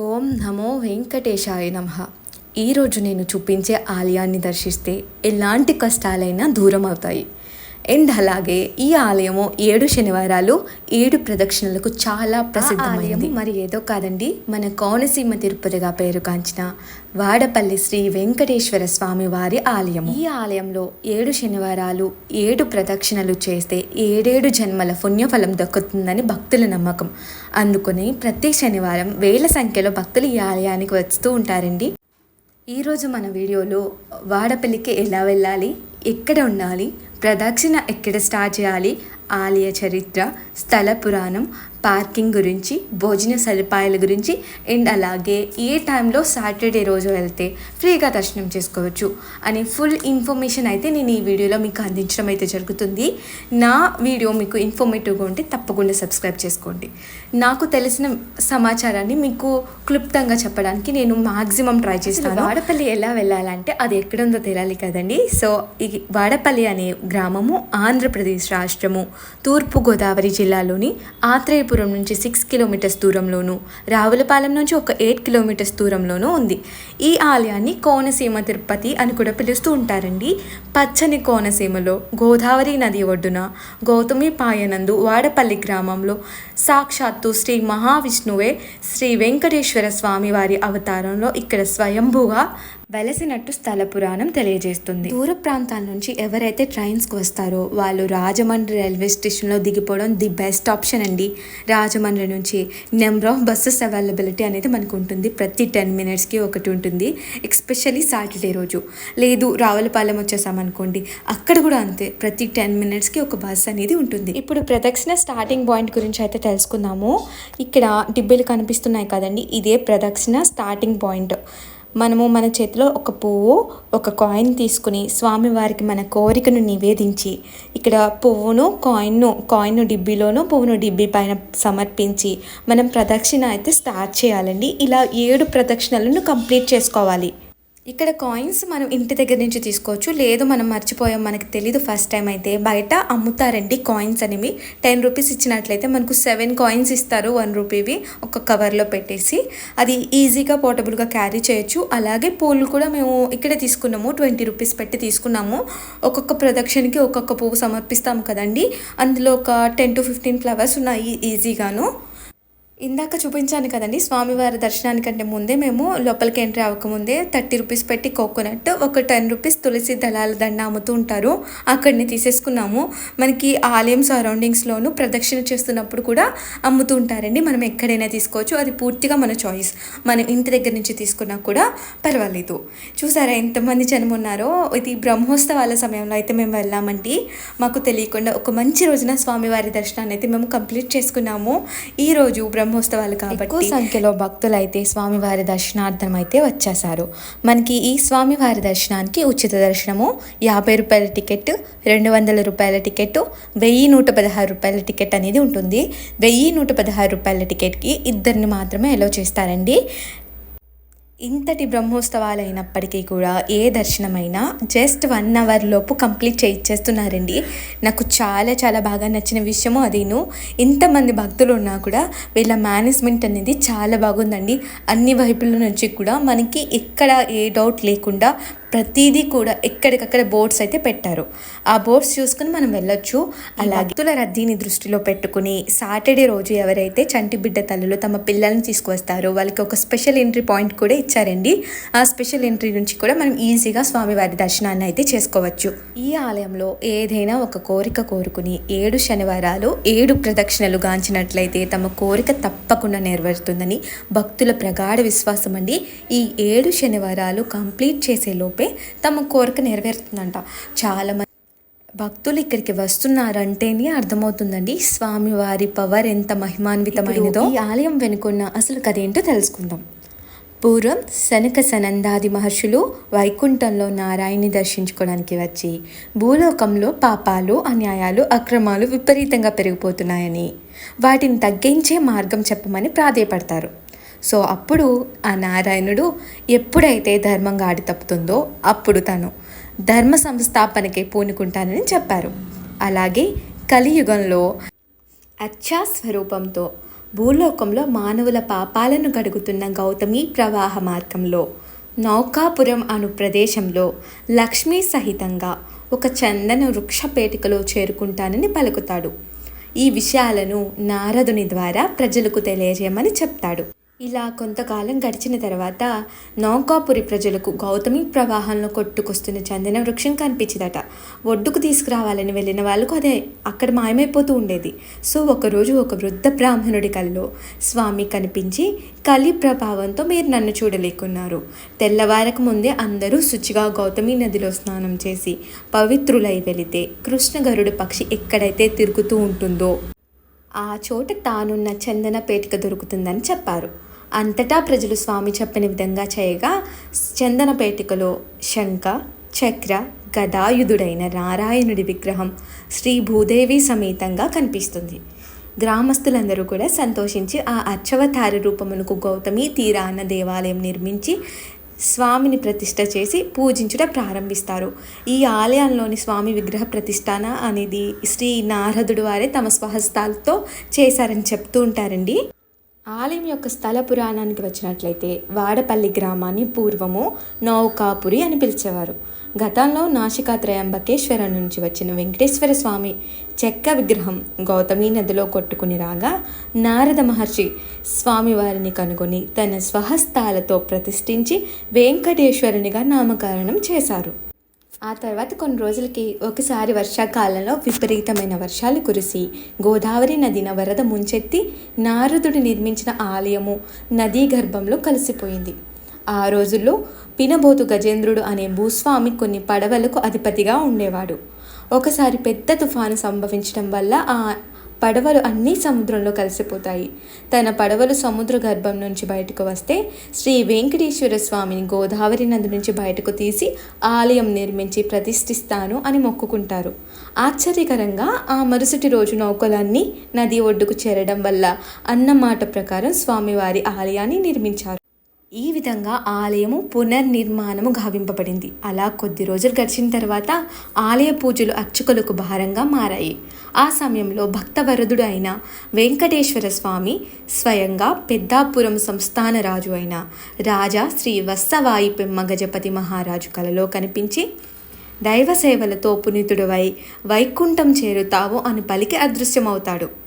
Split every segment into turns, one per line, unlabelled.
ఓం నమో వెంకటేశాయ నమ. ఈరోజు నేను చూపించే ఆలయాన్ని దర్శిస్తే ఎలాంటి కష్టాలైనా దూరం అవుతాయి అండ్ అలాగే ఈ ఆలయము ఏడు శనివారాలు ఏడు ప్రదక్షిణలకు చాలా ప్రసిద్ధమైంది మరి ఏదో కాదండి. మన కోనసీమ తిరుపతిగా పేరుగాంచిన వాడపల్లి శ్రీ వెంకటేశ్వర స్వామి వారి ఆలయం ఈ ఆలయంలో ఏడు శనివారాలు ఏడు ప్రదక్షిణలు చేస్తే ఏడేడు జన్మల పుణ్యఫలం దక్కుతుందని భక్తుల నమ్మకం. అందుకని ప్రతి శనివారం వేల సంఖ్యలో భక్తులు ఈ ఆలయానికి వస్తూ ఉంటారండి. ఈరోజు మన వీడియోలో వాడపల్లికి ఎలా వెళ్ళాలి? ఎక్కడ ఉండాలి? ప్రదక్షిణ ఎక్కడ స్టార్ట్ చేయాలి? ఆలయ చరిత్ర స్థల పురాణం పార్కింగ్ గురించి భోజన సదుపాయాల గురించి అండ్ అలాగే ఏ టైంలో సాటర్డే రోజు వెళ్తే ఫ్రీగా దర్శనం చేసుకోవచ్చు అని ఫుల్ ఇన్ఫర్మేషన్ అయితే నేను ఈ వీడియోలో మీకు అందించడం అయితే జరుగుతుంది. నా వీడియో మీకు ఇన్ఫర్మేటివ్గా ఉంటే తప్పకుండా సబ్స్క్రైబ్ చేసుకోండి. నాకు తెలిసిన సమాచారాన్ని మీకు క్లుప్తంగా చెప్పడానికి నేను మాక్సిమం ట్రై చేస్తాను. వాడపల్లి ఎలా వెళ్ళాలంటే అది ఎక్కడ ఉందో తెలియాలి కదండి. సో ఈ వాడపల్లి అనే గ్రామము ఆంధ్రప్రదేశ్ రాష్ట్రము తూర్పు గోదావరి జిల్లాలోని ఆత్రేయపురం నుంచి సిక్స్ కిలోమీటర్స్ దూరంలోను రావులపాలెం నుంచి ఒక ఎయిట్ కిలోమీటర్స్ దూరంలోనూ ఉంది. ఈ ఆలయాన్ని కోనసీమ తిరుపతి అని కూడా పిలుస్తూ ఉంటారండి. పచ్చని కోనసీమలో గోదావరి నది ఒడ్డున గౌతమి పాయనందు వాడపల్లి గ్రామంలో సాక్షాత్తు శ్రీ మహావిష్ణువే శ్రీ వెంకటేశ్వర స్వామి వారి అవతారంలో ఇక్కడ స్వయంభూగా వెలసినట్టు స్థల పురాణం తెలియజేస్తుంది. దూర ప్రాంతాల నుంచి ఎవరైతే ట్రైన్స్కి వస్తారో వాళ్ళు రాజమండ్రి రైల్వే స్టేషన్లో దిగిపోవడం ది బెస్ట్ ఆప్షన్ అండి. రాజమండ్రి నుంచి నెంబర్ ఆఫ్ బస్సెస్ అవైలబిలిటీ అనేది మనకు ఉంటుంది. ప్రతి టెన్ మినిట్స్కి ఒకటి ఉంటుంది. ఎక్స్పెషల్లీ సాటర్డే రోజు. లేదు రావులపాలెం వచ్చేసామనుకోండి అక్కడ కూడా అంతే. ప్రతి టెన్ మినిట్స్కి ఒక బస్ అనేది ఉంటుంది. ఇప్పుడు ప్రదక్షిణ స్టార్టింగ్ పాయింట్ గురించి అయితే తెలుసుకుందాము. ఇక్కడ డిబ్బెలు కనిపిస్తున్నాయి కదండి. ఇదే ప్రదక్షిణ స్టార్టింగ్ పాయింట్ మనము మన చేతిలో ఒక పువ్వు ఒక కాయిన్ తీసుకుని స్వామివారికి మన కోరికను నివేదించి ఇక్కడ పువ్వును కాయిన్ను కాయిన్ను డిబ్బీలోను పువ్వును డిబ్బీ పైన సమర్పించి మనం ప్రదక్షిణ అయితే స్టార్ట్ చేయాలండి. ఇలా ఏడు ప్రదక్షిణలను కంప్లీట్ చేసుకోవాలి. ఇక్కడ కాయిన్స్ మనం ఇంటి దగ్గర నుంచి తీసుకోవచ్చు. లేదు మనం మర్చిపోయాం మనకి తెలీదు ఫస్ట్ టైం అయితే. బయట అమ్ముతారండి కాయిన్స్ అనేవి. టెన్ రూపీస్ ఇచ్చినట్లయితే మనకు సెవెన్ కాయిన్స్ ఇస్తారు వన్ రూపీవి ఒక కవర్లో పెట్టేసి. అది ఈజీగా పోర్టబుల్గా క్యారీ చేయొచ్చు. అలాగే పూలు కూడా మేము ఇక్కడే తీసుకున్నాము. ట్వంటీ రూపీస్ పెట్టి తీసుకున్నాము. ఒక్కొక్క ప్రొదక్షన్కి ఒక్కొక్క పువ్వు సమర్పిస్తాము కదండి. అందులో ఒక టెన్ టు ఫిఫ్టీన్ ఫ్లవర్స్ ఉన్నాయి ఈజీగాను ఇందాక చూపించాను కదండి స్వామివారి దర్శనానికంటే ముందే మేము లోపలికి ఎంట్రీ అవ్వకముందే థర్టీ రూపీస్ పెట్టి కోకోనట్ ఒక టెన్ రూపీస్ తులసి దళాల దండ అమ్ముతూ ఉంటారు. అక్కడిని తీసేసుకున్నాము. మనకి ఆలయం సరౌండింగ్స్లోనూ ప్రదక్షిణ చేస్తున్నప్పుడు కూడా అమ్ముతూ ఉంటారండి. మనం ఎక్కడైనా తీసుకోవచ్చు. అది పూర్తిగా మన చాయిస్ మనం ఇంటి దగ్గర నుంచి తీసుకున్నా కూడా పర్వాలేదు. చూసారా ఎంతమంది జనం ఉన్నారో? ఇది బ్రహ్మోత్సవాల సమయంలో అయితే మేము వెళ్ళామండి. మాకు తెలియకుండా ఒక మంచి రోజున స్వామివారి దర్శనాన్ని అయితే మేము కంప్లీట్ చేసుకున్నాము. ఈ రోజు బ్రహ్మోత్సవాలు కాబట్టి ఎక్కువ సంఖ్యలో భక్తులు అయితే స్వామివారి దర్శనార్థం అయితే వచ్చేసారు మనకి ఈ స్వామివారి దర్శనానికి ఉచిత దర్శనము యాభై రూపాయల టికెట్ రెండు వందల రూపాయల టికెట్ వెయ్యి నూట పదహారు రూపాయల టికెట్ అనేది ఉంటుంది. వెయ్యి నూట పదహారు రూపాయల టికెట్కి ఇద్దరిని మాత్రమే ఎలో చేస్తారండి. ఇంతటి బ్రహ్మోత్సవాలు అయినప్పటికీ కూడా ఏ దర్శనమైనా జస్ట్ వన్ అవర్ లోపు కంప్లీట్ చేయించేస్తున్నారండి నాకు చాలా చాలా బాగా నచ్చిన విషయము అదేను. ఇంతమంది భక్తులు ఉన్నా కూడా వీళ్ళ మేనేజ్మెంట్ అనేది చాలా బాగుందండి. అన్ని వైపుల నుంచి కూడా మనకి ఎక్కడ ఏ డౌట్ లేకుండా ప్రతిదీ కూడా ఎక్కడికక్కడ బోర్డ్స్ అయితే పెట్టారు. ఆ బోర్డ్స్ చూసుకుని మనం వెళ్ళొచ్చు. అలాగే భక్తుల రద్దీని దృష్టిలో పెట్టుకుని సాటర్డే రోజు ఎవరైతే చంటి బిడ్డ తల్లులు తమ పిల్లల్ని తీసుకువస్తారో వాళ్ళకి ఒక స్పెషల్ ఎంట్రీ పాయింట్ కూడా ఇచ్చారండి. ఆ స్పెషల్ ఎంట్రీ నుంచి కూడా మనం ఈజీగా స్వామివారి దర్శనాన్ని అయితే చేసుకోవచ్చు. ఈ ఆలయంలో ఏదైనా ఒక కోరిక కోరుకుని ఏడు శనివారాలు ఏడు ప్రదక్షిణలు గాంచినట్లయితే తమ కోరిక తప్పకుండా నెరవేరుతుందని భక్తుల ప్రగాఢ విశ్వాసం అండి ఈ ఏడు శనివారాలు కంప్లీట్ చేసే లోపు తమ కోరిక నెరవేరుతుందంట. చాలా మంది భక్తులు ఇక్కడికి వస్తున్నారంటేనే అర్థమవుతుందండి స్వామివారి పవర్ ఎంత మహిమాన్వితమైనదో. ఈ ఆలయం వెనుకున్న అసలు కదేంటో తెలుసుకుందాం. పూర్వం సనక సనందాది మహర్షులు వైకుంఠంలో నారాయణ్ని దర్శించుకోవడానికి వచ్చి భూలోకంలో పాపాలు అన్యాయాలు అక్రమాలు విపరీతంగా పెరిగిపోతున్నాయని వాటిని తగ్గించే మార్గం చెప్పమని ప్రాధేయపడతారు. సో అప్పుడు ఆ నారాయణుడు ఎప్పుడైతే ధర్మం గాడి తప్పుతుందో అప్పుడు తను ధర్మ సంస్థాపనకి పూనుకుంటానని చెప్పారు. అలాగే కలియుగంలో అచ్చా స్వరూపంతో భూలోకంలో మానవుల పాపాలను కడుగుతున్న గౌతమి ప్రవాహ మార్గంలో నౌకాపురం అను ప్రదేశంలో లక్ష్మీ సహితంగా ఒక చందన వృక్ష పేటికలో చేరుకుంటానని పలుకుతాడు. ఈ విషయాలను నారదుని ద్వారా ప్రజలకు తెలియజేయమని చెప్తాడు. ఇలా కొంతకాలం గడిచిన తర్వాత నౌకాపురి ప్రజలకు గౌతమి ప్రవాహంలో కొట్టుకొస్తున్న చందన వృక్షం కనిపించిందట. ఒడ్డుకు తీసుకురావాలని వెళ్ళిన వాళ్ళకు అదే అక్కడ మాయమైపోతూ ఉండేది. సో ఒకరోజు ఒక వృద్ధ బ్రాహ్మణుడి కల్లో స్వామి కనిపించి కలి ప్రభావంతో మీరు నన్ను చూడలేకున్నారు. తెల్లవారకు ముందే అందరూ శుచిగా గౌతమి నదిలో స్నానం చేసి పవిత్రులై వెళితే కృష్ణ గరుడు పక్షి ఎక్కడైతే తిరుగుతూ ఉంటుందో ఆ చోట తానున్న చందన పేటిక దొరుకుతుందని చెప్పారు. అంతటా ప్రజలు స్వామి చెప్పిన విధంగా చేయగా చందన పేటికలో శంఖ చక్ర గదాయుధుడైన నారాయణుడి విగ్రహం శ్రీ భూదేవి సమేతంగా కనిపిస్తుంది. గ్రామస్తులందరూ కూడా సంతోషించి ఆ అర్చవతార రూపమునకు గౌతమి తీరాన దేవాలయం నిర్మించి స్వామిని ప్రతిష్ట చేసి పూజించుట ప్రారంభిస్తారు. ఈ ఆలయంలోని స్వామి విగ్రహ ప్రతిష్టాన అనేది శ్రీ నారదుడు వారే తమ స్వహస్తాలతో చేశారని చెప్తూ ఉంటారండి. ఆలయం యొక్క స్థల పురాణానికి వచ్చినట్లయితే వాడపల్లి గ్రామాన్ని పూర్వము నౌకాపురి అని పిలిచేవారు. గతంలో నాసికా త్రయంబకేశ్వర నుంచి వచ్చిన వెంకటేశ్వర స్వామి చెక్క విగ్రహం గౌతమి నదిలో కొట్టుకుని రాగా నారద మహర్షి స్వామివారిని కనుగొని తన స్వహస్తాలతో ప్రతిష్ఠించి వెంకటేశ్వరునిగా నామకరణం చేశారు. ఆ తర్వాత కొన్ని రోజులకి ఒకసారి వర్షాకాలంలో విపరీతమైన వర్షాలు కురిసి గోదావరి నదిన వరద ముంచెత్తి నారదుడు నిర్మించిన ఆలయము నదీ గర్భంలో కలిసిపోయింది. ఆ రోజుల్లో పినబోతు గజేంద్రుడు అనే భూస్వామి కొన్ని పడవలకు అధిపతిగా ఉండేవాడు. ఒకసారి పెద్ద తుఫాను సంభవించడం వల్ల ఆ పడవలు అన్నీ సముద్రంలో కలిసిపోతాయి. తన పడవలు సముద్ర గర్భం నుంచి బయటకు వస్తే శ్రీ వెంకటేశ్వర స్వామిని గోదావరి నది నుంచి బయటకు తీసి ఆలయం నిర్మించి ప్రతిష్ఠిస్తాను అని మొక్కుకుంటారు. ఆశ్చర్యకరంగా ఆ మరుసటి రోజు నౌకలన్నీ నది ఒడ్డుకు చేరడం వల్ల అన్నమాట ప్రకారం స్వామివారి ఆలయాన్ని నిర్మించారు. ఈ విధంగా ఆలయము పునర్నిర్మాణము గావింపబడింది. అలా కొద్ది రోజులు గడిచిన తర్వాత ఆలయ పూజలు అర్చకులకు భారంగా మారాయి. ఆ సమయంలో భక్తవరదుడు అయిన వెంకటేశ్వర స్వామి స్వయంగా పెద్దాపురం సంస్థాన రాజు అయిన రాజా శ్రీ వత్సవాయి పెమ్మ గజపతి మహారాజు కలలో కనిపించి దైవ సేవలతో పునీతుడవై వైకుంఠం చేరుతావు అని పలికి అదృశ్యమవుతాడు.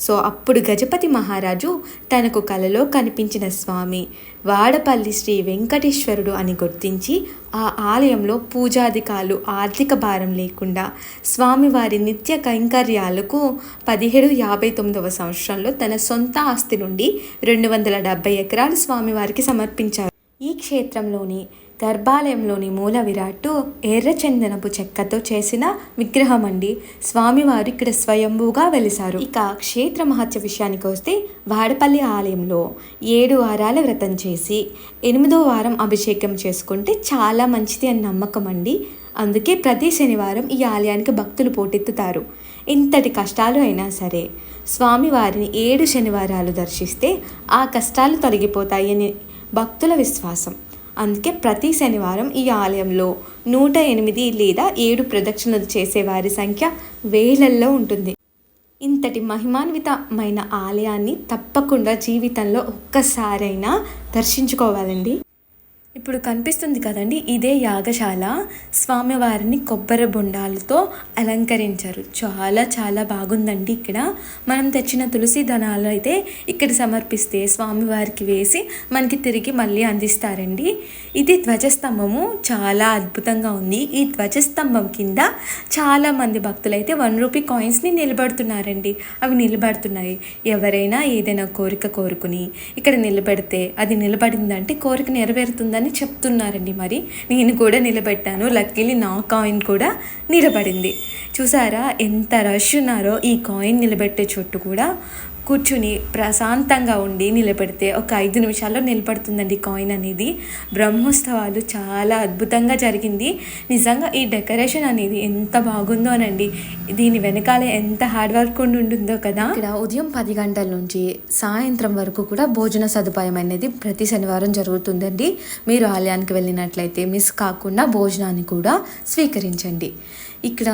సో అప్పుడు గజపతి మహారాజు తనకు కలలో కనిపించిన స్వామి వాడపల్లి శ్రీ వెంకటేశ్వరుడు అని గుర్తించి ఆ ఆలయంలో పూజాధికాలు ఆర్థిక భారం లేకుండా స్వామివారి నిత్య కైంకర్యాలకు పదిహేడు యాభై తొమ్మిదవ సంవత్సరంలో తన సొంత ఆస్తి నుండి రెండు వందల డెబ్బై ఎకరాలు స్వామివారికి సమర్పించారు. ఈ క్షేత్రంలోని గర్భాలయంలోని మూల విరాట్టు ఎర్రచందనపు చెక్కతో చేసిన విగ్రహం అండి స్వామివారు ఇక్కడ స్వయంభూగా వెలిసారు. ఇక క్షేత్ర మహత్య విషయానికి వస్తే వాడపల్లి ఆలయంలో ఏడు వారాల వ్రతం చేసి ఎనిమిదో వారం అభిషేకం చేసుకుంటే చాలా మంచిది అని నమ్మకం అండి. అందుకే ప్రతి శనివారం ఈ ఆలయానికి భక్తులు పోటెత్తుతారు. ఇంతటి కష్టాలు అయినా సరే స్వామివారిని ఏడు శనివారాలు దర్శిస్తే ఆ కష్టాలు తొలగిపోతాయని భక్తుల విశ్వాసం. అందుకే ప్రతి శనివారం ఈ ఆలయంలో నూట ఎనిమిది లేదా ఏడు ప్రదక్షిణలు చేసేవారి సంఖ్య వేలల్లో ఉంటుంది. ఇంతటి మహిమాన్వితమైన ఆలయాన్ని తప్పకుండా జీవితంలో ఒక్కసారైనా దర్శించుకోవాలండి. ఇప్పుడు కనిపిస్తుంది కదండి ఇదే యాగశాల. స్వామివారిని కొబ్బరి బొండాలతో అలంకరించారు. చాలా చాలా బాగుందండి ఇక్కడ. మనం తెచ్చిన తులసి దళాలు అయితే ఇక్కడ సమర్పిస్తే స్వామివారికి వేసి మనకి తిరిగి మళ్ళీ అందిస్తారండి. ఇది ధ్వజస్తంభము. చాలా అద్భుతంగా ఉంది. ఈ ధ్వజస్తంభం కింద చాలా మంది భక్తులైతే వన్ రూపీ కాయిన్స్ని నిలబడుతున్నారండి. అవి నిలబడుతున్నాయి. ఎవరైనా ఏదైనా కోరిక కోరుకుని ఇక్కడ నిలబెడితే అది నిలబడిందంటే కోరిక నెరవేరుతుందని చెప్తున్నారండి మరి. నేను కూడా నిలబెట్టాను. లక్కీలీ నా కాయిన్ కూడా నిలబడింది. చూసారా ఎంత రష్ ఉన్నారో ఈ కాయిన్ నిలబెట్టే చోటు కూడా కూర్చుని ప్రశాంతంగా ఉండి నిలబెడితే ఒక ఐదు నిమిషాల్లో నిలబడుతుందండి కాయిన్ అనేది. బ్రహ్మోత్సవాలు చాలా అద్భుతంగా జరిగింది. నిజంగా ఈ డెకరేషన్ అనేది ఎంత బాగుందో అనండి. దీని వెనకాల ఎంత హార్డ్ వర్క్ ఉండి ఉంటుందో కదా. ఇక్కడ ఉదయం పది గంటల నుంచి సాయంత్రం వరకు కూడా భోజన సదుపాయం అనేది ప్రతి శనివారం జరుగుతుందండి. మీరు ఆలయానికి వెళ్ళినట్లయితే మిస్ కాకుండా భోజనాన్ని కూడా స్వీకరించండి. ఇక్కడ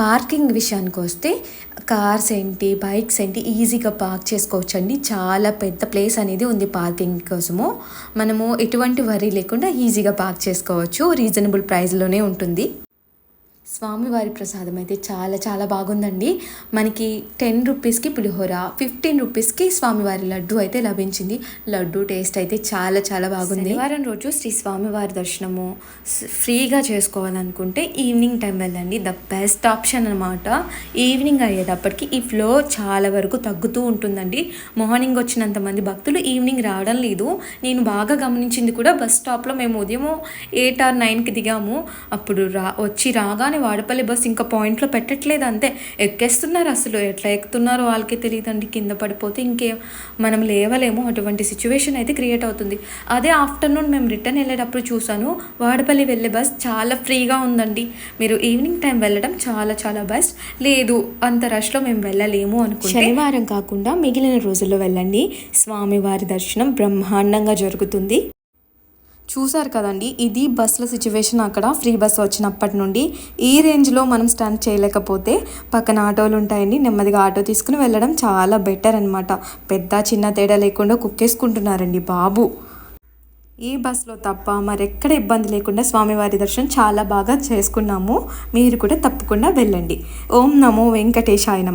పార్కింగ్ విషయానికి వస్తే కార్స్ ఏంటి బైక్స్ ఏంటి ఈజీగా పార్క్ చేసుకోవచ్చండి. చాలా పెద్ద ప్లేస్ అనేది ఉంది పార్కింగ్ కోసము. మనము ఎటువంటి వరీ లేకుండా ఈజీగా పార్క్ చేసుకోవచ్చు. రీజనబుల్ ప్రైస్లోనే ఉంటుంది. స్వామివారి ప్రసాదం అయితే చాలా చాలా బాగుందండి. మనకి టెన్ రూపీస్కి పులిహోర ఫిఫ్టీన్ రూపీస్కి స్వామివారి లడ్డు అయితే లభించింది. లడ్డు టేస్ట్ అయితే చాలా చాలా బాగుంది. వారం రోజు శ్రీ స్వామివారి దర్శనము ఫ్రీగా చేసుకోవాలనుకుంటే ఈవినింగ్ టైం వెళ్ళండి. ద బెస్ట్ ఆప్షన్ అనమాట ఈవినింగ్ అయ్యేటప్పటికి ఈ ఫ్లో చాలా వరకు తగ్గుతూ ఉంటుందండి. మార్నింగ్ వచ్చినంత మంది భక్తులు ఈవినింగ్ రావడం లేదు. నేను బాగా గమనించింది కూడా బస్ స్టాప్లో మేము ఉదయం ఎయిట్ ఆర్ నైన్కి దిగాము. అప్పుడు రా వచ్చి రాగానే వాడపల్లి బస్ ఇంకా పాయింట్లో పెట్టట్లేదు అంతే. ఎక్కేస్తున్నారు అసలు. ఎట్లా ఎక్కుతున్నారో వాళ్ళకి తెలియదండి. కింద పడిపోతే ఇంకే మనం లేవలేము. అటువంటి సిచ్యువేషన్ అయితే క్రియేట్ అవుతుంది. అదే ఆఫ్టర్నూన్ మేము రిటర్న్ వెళ్ళేటప్పుడు చూసాను వాడపల్లి వెళ్ళే బస్ చాలా ఫ్రీగా ఉందండి. మీరు ఈవినింగ్ టైం వెళ్ళడం చాలా చాలా బెస్ట్. లేదు అంత రష్లో మేము వెళ్ళలేము అనుకుంటే శనివారం కాకుండా మిగిలిన రోజుల్లో వెళ్ళండి. స్వామివారి దర్శనం బ్రహ్మాండంగా జరుగుతుంది. చూసారు కదండి ఇది బస్సుల సిచ్యువేషన్ అక్కడ. ఫ్రీ బస్ వచ్చినప్పటి నుండి ఈ రేంజ్లో మనం స్టాండ్ చేయలేకపోతే పక్కన ఆటోలు ఉంటాయండి నెమ్మదిగా ఆటో తీసుకుని వెళ్ళడం చాలా బెటర్ అనమాట పెద్ద చిన్న తేడా లేకుండా కుక్కేసుకుంటున్నారండి బాబు. ఈ బస్సులో తప్ప మరెక్కడ ఇబ్బంది లేకుండా స్వామివారి దర్శనం చాలా బాగా చేసుకున్నాము. మీరు కూడా తప్పకుండా వెళ్ళండి. ఓం నమో వెంకటేశాయ నమ.